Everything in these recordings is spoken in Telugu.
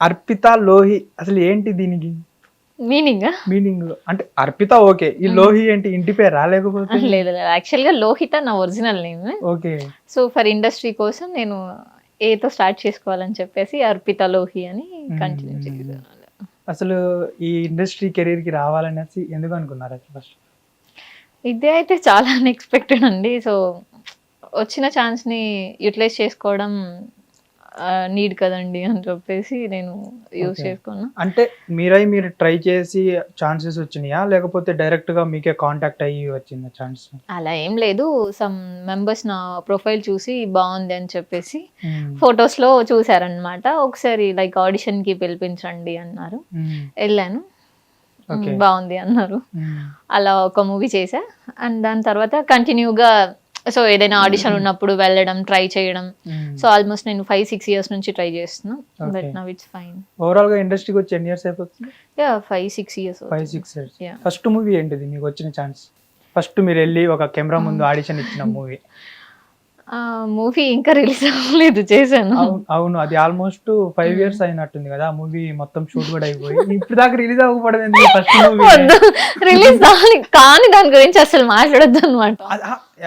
అర్పిత లోహి అసలు ఏంటి దీనికి? మీనింగ్? మీనింగ్. అంటే అర్పిత ఓకే. ఈ లోహి ఏంటి? ఇంటి పేరు రాలేకపోతే? లేదు లేదు. యాక్చువల్గా లోహిత నా original name. Okay. So for industry కోసం నేను ఏతో స్టార్ట్ చేసుకోవాలని చెప్పేసి అర్పిత లోహి అని కంటిన్యూ. చేశాను. అసలు ఈ ఇండస్ట్రీ కెరీర్కి రావాలనేసి ఎందుకు అనుకున్నారు ఫస్ట్ ఇదే అయితే చాలా అన్ఎక్స్పెక్టెడ్ అండి. సో వచ్చిన ఛాన్స్ని యూటిలైజ్ చేసుకోవడం నీడ్ కదండి అని చెప్పేసి నేను యూజ్. చేసుకున్నా. అంటే మీరై మీరు ట్రై చేసి ఛాన్సెస్ వచ్చినాయా? లేకపోతే డైరెక్ట్గా మీకే కాంటాక్ట్ అయ్యి వచ్చిందా ఛాన్స్ అలా ఏం లేదు. సమ్ మెంబర్స్ నా ప్రొఫైల్ చూసి బాగుంది అని చెప్పేసి ఫొటోస్లో చూసారనమాట ఒకసారి లైక్ ఆడిషన్కి పిలిపించండి అన్నారు. వెళ్ళాను. Okay. మ్, బాగుంది అన్నారు. అలా ఒక మూవీ చేసా అండ్ దాని తర్వాత కంటిన్యూగా సో ఏదైనా ఆడిషన్ ఉన్నప్పుడు వెళ్ళడం ట్రై చేయడం. సో ఆల్మోస్ట్ నేను ఫైవ్ సిక్స్ ఇయర్స్ నుంచి ట్రై చేస్తున్నా. బట్. నవ్ ఇట్స్ ఫైన్ ఓవరాల్గా ఇండస్ట్రీకి వచ్చి ఎన్ని ఇయర్స్ అయిపోతుంది? Yeah five six years five six years. First movie ఏంటిది? మీకు వచ్చిన ఛాన్స్ ఫస్ట్ మీరు వెళ్ళి ఒక కెమెరా ముందు ఆడిషన్ ఇచ్చిన మూవీ మూవీ ఇంకా రిలీజ్ అవ్వలేదు చేశాను. అవును అది ఆల్మోస్ట్ ఫైవ్ ఇయర్స్ అయినట్టుంది కదా మూవీ మొత్తం షూట్ కూడా అయిపోయి. ఇప్పుడు దాకా రిలీజ్ అవ్వకపోవడం ఎందుకు ఫస్ట్ మూవీ? రిలీజ్ కానీ దాని గురించి అసలు మాట్లాడొద్దు అనమాట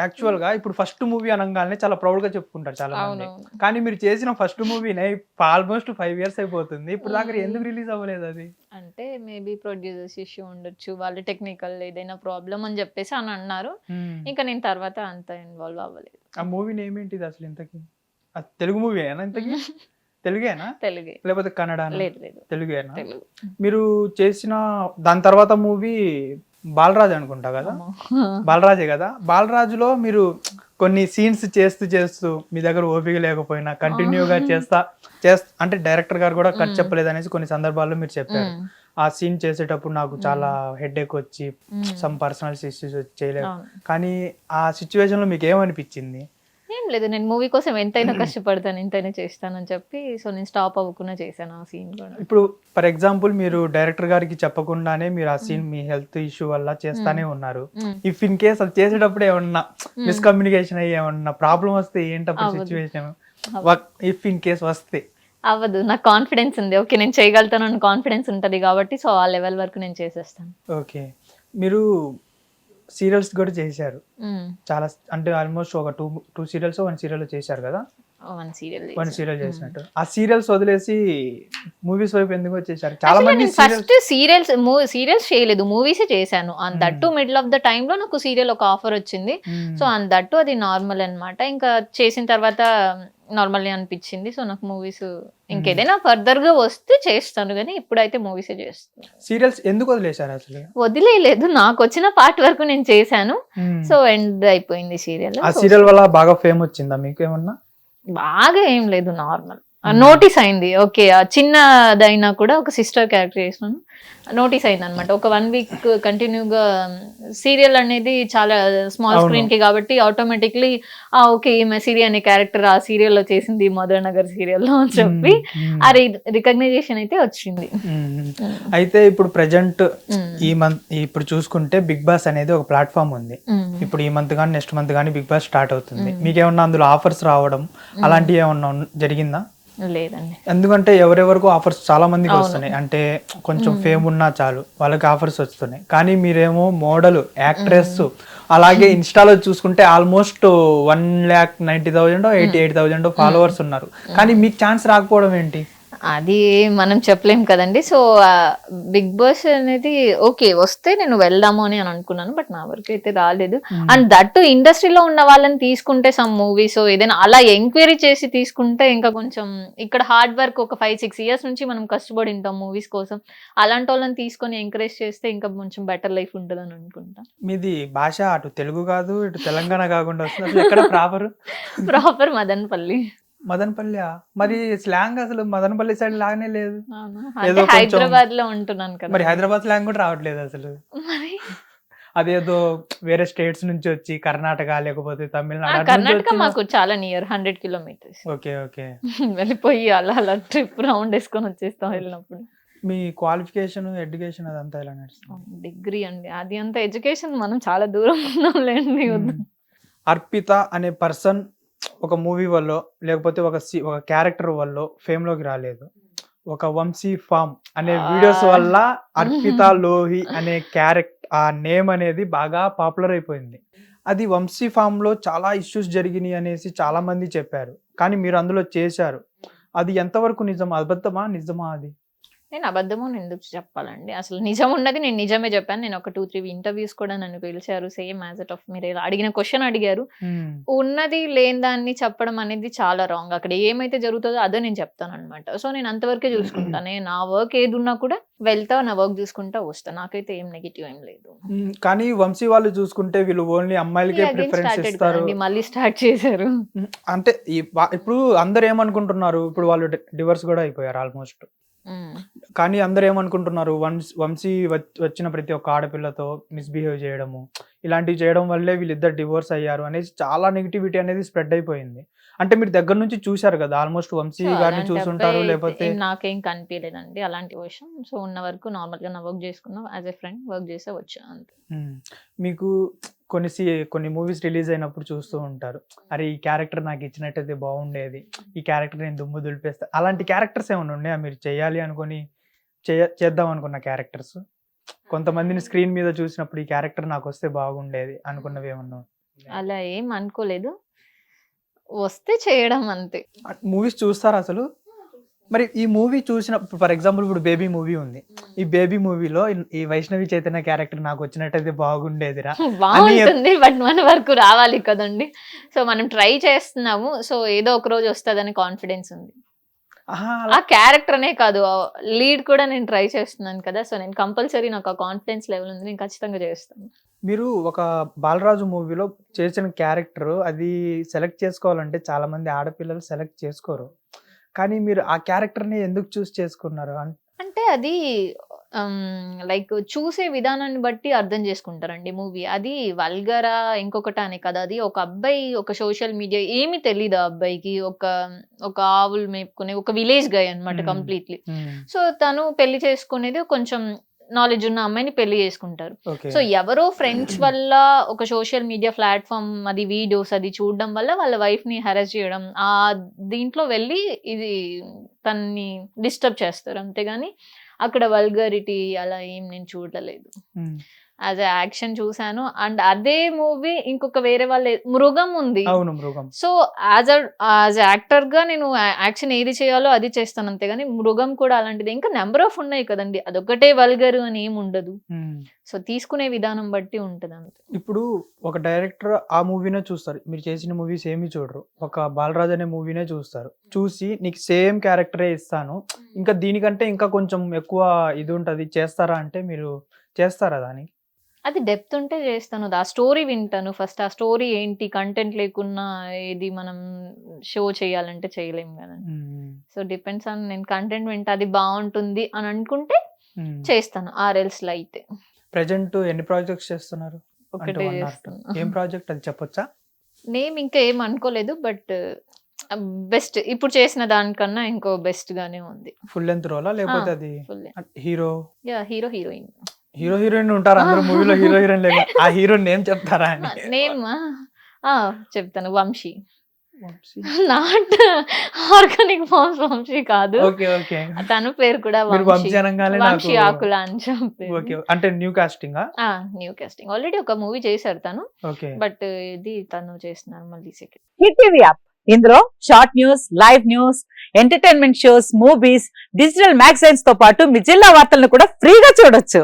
యాక్చువల్గా ఇప్పుడు ఫస్ట్ మూవీ అనగానే చాలా ప్రౌడ్గా చెప్పుకుంటారు చాలా మంది. కానీ మీరు చేసిన ఫస్ట్ మూవీనే ఆల్మోస్ట్ ఫైవ్ ఇయర్స్ అయిపోతుంది. ఇప్పుడు దాకా ఎందుకు రిలీజ్ అవ్వలేదు అది? అంటే మేబీ ప్రొడ్యూసర్స్ ఇష్యూ ఉండొచ్చు వాళ్ళు టెక్నికల్ ఏదైనా ప్రాబ్లం అని చెప్పేసి అని అన్నారు. ఇంకా నేను తర్వాత అంత ఇన్వాల్వ్ అవ్వలేదు. ఆ మూవీ నేమ్ ఏంటిది అసలు ఇంతకి? తెలుగు మూవీ అయినా ఇంతకి? తెలుగేనా? తెలుగే. లేకపోతే కన్నడ లేదు లేదు. తెలుగేనా? తెలుగు. మీరు చేసిన దాని తర్వాత మూవీ బాలరాజ్ అనుకుంటా కదా. బాలరాజే కదా? బాలరాజులో మీరు కొన్ని సీన్స్ చేస్తూ చేస్తూ మీ దగ్గర ఓపిక లేకపోయినా కంటిన్యూగా చేస్తా చేస్తా అంటే డైరెక్టర్ గారు కూడా కట్ చెప్పలేదు అనేసి కొన్ని సందర్భాల్లో మీరు చెప్పారు. ఆ సీన్ చేసేటప్పుడు నాకు చాలా హెడ్ ఎక్ వచ్చి. సమ్ పర్సనల్ ఇష్యూస్ వచ్చి చేయలేదు. కానీ ఆ సిచ్యువేషన్లో మీకు ఏమనిపించింది ఏం లేదు నేను మూవీ కోసం ఎంతైనా కష్టపడతాను ఎంతైనా చేస్తానని చెప్పి సో నేను స్టాప్ అవ్వకుండా చేశాను ఆ సీన్ కూడా. ఇప్పుడు ఫర్ ఎగ్జాంపుల్ మీరు డైరెక్టర్ గారికి చెప్పకుండానే మీరు ఆ సీన్ మీ హెల్త్ ఇష్యూ వల్ల చేస్తానే ఉన్నారు. ఇఫ్ ఇన్ కేస్ అది చేసేటప్పుడు ఏమన్నా మిస్కమ్యూనికేషన్ అయ్యి ఏమన్నా ప్రాబ్లం వస్తే ఏంటప్పుడు. సిచ్యువేషన్ ఇఫ్ ఇన్ కేస్ వస్తే. అవ్వదు. నాకు కాన్ఫిడెన్స్ ఉంది. ఓకే నేను చేయగలుగుతాను అని కాన్ఫిడెన్స్ ఉంటుంది కాబట్టి సో ఆ లెవెల్ వరకు నేను చేసేస్తాను. ఓకే. మీరు సీరియల్స్ కూడా చేశారు. చాలా అంటే ఆల్మోస్ట్ ఒక two two serials one serial చేశారు కదా? వన్ సీరియల్ వన్ సీరియల్ చేసినట్టు. ఆ సీరియల్స్ వదిలేసి మూవీస్ వైపు ఎందుకు వచ్చేసారు? చాలా మంది ఫస్ట్ సీరియల్స్ సీరియల్స్ చేయలేదు. మూవీస్ చేశాను. And that middle of the టైమ్లో నాకు సీరియల్ ఒక ఆఫర్ వచ్చింది. సో అండ్ దట్టు అది నార్మల్ అన్నమాట. ఇంకా చేసిన తర్వాత నార్మల్ అనిపించింది. సో నాకు మూవీస్ ఇంకేదైనా ఫర్దర్గా వస్తే చేస్తాను. కానీ ఇప్పుడైతే మూవీస్ చేస్తాను. సీరియల్స్ ఎందుకు వదిలేశారు అసలు? వదిలేదు నాకు వచ్చిన పార్ట్ వరకు నేను చేశాను. సో ఎండ్ అయిపోయింది సీరియల్. ఆ సీరియల్ వల్ల బాగా ఫేమ్ వచ్చిందా మీకు ఏమన్నా? బాగా ఏం లేదు. నార్మల్. నోటీస్ అయింది. ఓకే ఆ చిన్నదైనా కూడా ఒక సిస్టర్ క్యారెక్టర్ చేసినాను. నోటీస్ అయింది అనమాట ఒక వన్ వీక్ కంటిన్యూగా సీరియల్ అనేది చాలా స్మాల్. స్క్రీన్కి కాబట్టి ఆటోమేటిక్లీ ఆ ఓకే ఈమె సిరి అనే క్యారెక్టర్ ఆ సీరియల్లో చేసింది మధుర నగర్ సీరియల్లో అని చెప్పి మ్మ్. ఆ రికగ్నైజేషన్ అయితే వచ్చింది. అయితే ఇప్పుడు ప్రజెంట్. ఈ మంత్ ఇప్పుడు చూసుకుంటే బిగ్ బాస్ అనేది ఒక ప్లాట్ఫామ్ ఉంది. ఇప్పుడు ఈ మంత్ కానీ నెక్స్ట్ మంత్ కానీ బిగ్ బాస్ స్టార్ట్ అవుతుంది. మీకు ఏమన్నా అందులో ఆఫర్స్ రావడం అలాంటివి ఏమన్నా జరిగిందా? లేదండి. ఎందుకంటే ఎవరెవరికో ఆఫర్స్ చాలా మందికి వస్తున్నాయి. అంటే కొంచెం ఫేమ్ ఉన్నా చాలు వాళ్ళకి ఆఫర్స్ వస్తున్నాయి. కానీ మీరేమో మోడల్ యాక్ట్రెస్ అలాగే ఇన్స్టాలో చూసుకుంటే almost one lakh ninety thousand eighty eight thousand followers ఉన్నారు. కానీ మీకు ఛాన్స్ రాకపోవడం ఏంటి? అది మనం చెప్పలేం కదండి. సో బిగ్ బాస్ అనేది ఓకే వస్తే నేను వెళ్దాము అని అని అనుకున్నాను బట్ నా వరకు అయితే రాలేదు. అండ్ దట్టు ఇండస్ట్రీలో ఉన్న వాళ్ళని తీసుకుంటే సమ్ మూవీస్ ఏదైనా అలా ఎంక్వైరీ చేసి తీసుకుంటే ఇంకా కొంచెం ఇక్కడ హార్డ్ వర్క్ ఒక ఫైవ్ సిక్స్ ఇయర్స్ నుంచి మనం కష్టపడి ఉంటాం మూవీస్ కోసం. అలాంటి వాళ్ళని తీసుకొని ఎంకరేజ్ చేస్తే ఇంకా కొంచెం బెటర్ లైఫ్ ఉంటుందని అనుకుంటా. మీది భాష అటు తెలుగు కాదు ఇటు తెలంగాణ కాకుండా వస్తుంది. ఎక్కడ ప్రాపర్ ప్రాపర్ మదన్పల్లి. మదనపల్లి మరి స్లాంగ్ అసలు మదనపల్లి సైడ్ లాగానే లేదు. హైదరాబాద్లో ఉంటున్నాను కదా. మరి హైదరాబాద్ స్లాంగ్ కూడా రావట్లేదు అసలు. అదేదో వేరే స్టేట్స్ నుంచి వచ్చి కర్ణాటక లేకపోతే తమిళనాడు కర్ణాటక మాకు చాలా near hundred kilometres okay okay. వెళ్ళిపోయి అలా అలా ట్రిప్ రౌండ్ వేసుకొని వచ్చేస్తాం వెళ్ళినప్పుడు. మీ క్వాలిఫికేషన్ ఎడ్యుకేషన్ అదంతా ఎలా నడుస్తుంది? డిగ్రీ అండి. అది అంత ఎడ్యుకేషన్ మనం చాలా దూరం ఉన్నాంలేండి. వద్దు. అర్పిత అనే పర్సన్ ఒక మూవీ వల్ల లేకపోతే ఒక సి- ఒక క్యారెక్టర్ వల్ల ఫేమ్లోకి రాలేదు. ఒక వంశీ ఫామ్ అనే వీడియోస్. వల్ల అర్పిత లోహి అనే క్యారెక్టర్ ఆ నేమ్ అనేది బాగా పాపులర్ అయిపోయింది. అది వంశీ ఫామ్లో చాలా ఇష్యూస్ జరిగినాయి అనేసి చాలా మంది చెప్పారు. కానీ మీరు అందులో చేశారు. అది ఎంతవరకు నిజం అబద్ధమా? నిజమా అది? నేను అబద్ధము నేను ఎందుకు చెప్పాలండి? అసలు నిజం ఉన్నది నేను నిజమే చెప్పాను. నేను ఒక టూ త్రీ ఇంటర్వ్యూస్ కూడా నన్ను పిలిచారు. సేమ్ యాజ్ అట్ ఆఫ్ మీరు అడిగిన క్వశ్చన్ అడిగారు. ఉన్నది లేని దాన్ని చెప్పడం అనేది చాలా రాంగ్. అక్కడ ఏమైతే జరుగుతుందో అదే నేను చెప్తాను అనమాట సో నేను అంతవరకే చూసుకుంటాను నా వర్క్ ఏది ఉన్నా కూడా వెళ్తా నా వర్క్ చూసుకుంటా వస్తా. నాకైతే ఏం నెగిటివ్ ఏం లేదు. కానీ వంశీ వాళ్ళు చూసుకుంటే వీళ్ళు ఓన్లీ అమ్మాయిలకే ప్రిఫరెన్స్ ఇస్తారు. మళ్ళీ స్టార్ట్ చేశారు. అంటే ఇప్పుడు అందరు ఏమనుకుంటున్నారు? ఇప్పుడు వాళ్ళు డివర్స్ కూడా అయిపోయారు ఆల్మోస్ట్. కానీ అందరు ఏమనుకుంటున్నారు వంశీ వంశీ వచ్- వచ్చిన ప్రతి ఒక్క ఆడపిల్లతో మిస్బిహేవ్ చేయడము ఇలాంటివి చేయడం వల్లే వీళ్ళిద్దరు డివోర్స్ అయ్యారు అనేసి చాలా నెగిటివిటీ అనేది స్ప్రెడ్ అయిపోయింది. అంటే మీరు దగ్గర నుంచి చూశారు కదా ఆల్మోస్ట్ వంశీ గారిని చూసుంటారు లేకపోతే నాకేం కనిపించలేదండి అలాంటి విషయం. సో ఉన్న వరకు నార్మల్గా నా వర్క్ చేసుకున్నా. యాజ్ ఎ ఫ్రెండ్ వర్క్ చేసే వచ్చా. మీకు కొన్ని సి కొన్ని మూవీస్ రిలీజ్ అయినప్పుడు చూస్తూ ఉంటారు. అరే ఈ క్యారెక్టర్ నాకు ఇచ్చినట్టయితే బాగుండేది. ఈ క్యారెక్టర్ నేను దుమ్ము దులిపేస్తా. అలాంటి క్యారెక్టర్స్ ఏమైనా ఉన్నాయా? మీరు చేయాలి అనుకొని చేద్దాం అనుకున్న క్యారెక్టర్స్. కొంతమందిని స్క్రీన్ మీద చూసినప్పుడు ఈ క్యారెక్టర్ నాకు వస్తే బాగుండేది అనుకున్నవి ఏమన్నా అలా ఏం అనుకోలేదు. వస్తే చేయడం అంతే. మూవీస్ చూస్తారా అసలు? మరి ఈ మూవీ చూసిన ఫర్ ఎగ్జాంపుల్ ఇప్పుడు బేబీ మూవీ ఉంది. ఈ బేబీ మూవీలో ఈ వైష్ణవి చైతన్య క్యారెక్టర్ నాకు వచ్చినట్టయితే బాగుండేది బాగుంటుంది బట్ మన వరకు రావాలి కదండి. సో మనం ట్రై చేస్తున్నాము సో ఏదో ఒక రోజు వస్తుందని కాన్ఫిడెన్స్ ఉంది. ఆ క్యారెక్టర్ అనే కాదు లీడ్ కూడా నేను ట్రై చేస్తున్నాను కదా సో నేను కంపల్సరీ నాకు ఆ కాన్ఫిడెన్స్ లెవెల్ ఉంది నేను ఖచ్చితంగా చేస్తాను. మీరు ఒక బాలరాజు మూవీలో చేసిన క్యారెక్టర్ అది సెలెక్ట్ చేసుకోవాలంటే చాలా మంది ఆడపిల్లలు సెలెక్ట్ చేసుకోరు. కానీ మీరు ఆ క్యారెక్టర్ని ఎందుకు చూస్ చేసుకున్నారు? అంటే అది లైక్ చూసే విధానాన్ని బట్టి అర్థం చేసుకుంటారండి మూవీ. అది వల్గరా ఇంకొకటి అని కదా అది ఒక అబ్బాయి ఒక సోషల్ మీడియా ఏమీ తెలీదు ఆ అబ్బాయికి. ఒక ఒక ఆవులు మేపుకునే ఒక విలేజ్ గై అన్నమాట Hmm. కంప్లీట్లీ. సో తను పెళ్ళి చేసుకునేది కొంచెం నాలెడ్జ్ ఉన్న అమ్మాయిని పెళ్ళి చేసుకుంటారు. సో ఎవరో ఫ్రెండ్స్ వల్ల ఒక సోషల్ మీడియా ప్లాట్ఫామ్ అది వీడియోస్ అది చూడడం వల్ల వాళ్ళ వైఫ్ని హెరాస్ చేయడం ఆ దీంట్లో వెళ్ళి ఇది తన్ని డిస్టర్బ్ చేస్తారు. అంతేగాని అక్కడ వల్గరిటీ అలా ఏం నేను చూడలేదు. యాజ్ యాక్షన్ చూసాను అండ్ అదే మూవీ ఇంకొక వేరే వాళ్ళ మృగం ఉంది. అవును మృగం. సో యాజ్ యాజ్ యాక్టర్గా నేను యాక్షన్ ఏది చేయాలో అది చేస్తాను అంతేగాని మృగం కూడా అలాంటిది. ఇంకా నెంబర్ ఆఫ్ ఉన్నాయి కదండి. అదొకటే వల్గరు అని ఏమి ఉండదు. సో తీసుకునే విధానం బట్టి ఉంటుంది అంతే. ఇప్పుడు ఒక డైరెక్టర్ ఆ మూవీనే చూస్తారు. మీరు చేసిన మూవీస్ ఏమీ చూడరు. ఒక బాలరాజ్ అనే మూవీనే చూస్తారు. చూసి నీకు సేమ్ క్యారెక్టరే ఇస్తాను. ఇంకా దీనికంటే ఇంకా కొంచెం ఎక్కువ ఇది ఉంటుంది. చేస్తారా అంటే మీరు చేస్తారా దానికి? అది డెప్త్ ఉంటే చేస్తాను. ఆ స్టోరీ వింటాను ఫస్ట్. ఆ స్టోరీ ఏంటి? కంటెంట్ లేకున్నా ఇది మనం షో చేయాలంటే చేయలేం కదా. సో డిపెండ్స్ ఆన్ నేను కంటెంట్ వింటా అది బాగుంటుంది అని అనుకుంటే చేస్తాను. ఆర్ఎల్స్లో అయితే. ప్రజెంట్ ఎన్ని ప్రాజెక్ట్స్ చేస్తున్నారు? ఒకటే. చేస్తాను ఏం ప్రాజెక్ట్? అది చెప్పొచ్చా? నేమ్ ఇంకా ఏం అనుకోలేదు బట్ బెస్ట్. ఇప్పుడు చేసిన దానికన్నా ఇంకో బెస్ట్ గానే ఉంది. Full length రోలా? లేకపోతే అది hero? Yeah hero heroine. Hero heroine ఉంటారు అందరు మూవీలో హీరో హీరోయిన్ లేదు ఆ హీరో నేమ్ చెప్తారా అని. నేమ్ చెప్తాను Vamshi. Not organic farms Vamshi కాదు. Okay okay. తన పేరు కూడా వంశీ. వంశీ అనగానే వంశీ నాకు ఆకుల అని చెప్పి ఓకే అంటే new casting? New casting. Already ఒక మూవీ చేశారు తను. ఓకే. బట్ ఇది తను చేస్తున్నారు మళ్ళీ సెకండ్ హిట్ టీవీ యాప్. ఇందులో short news live news entertainment shows movies digital మ్యాగజైన్స్తో పాటు మీ జిల్లా వార్తలను కూడా ఫ్రీగా చూడొచ్చు.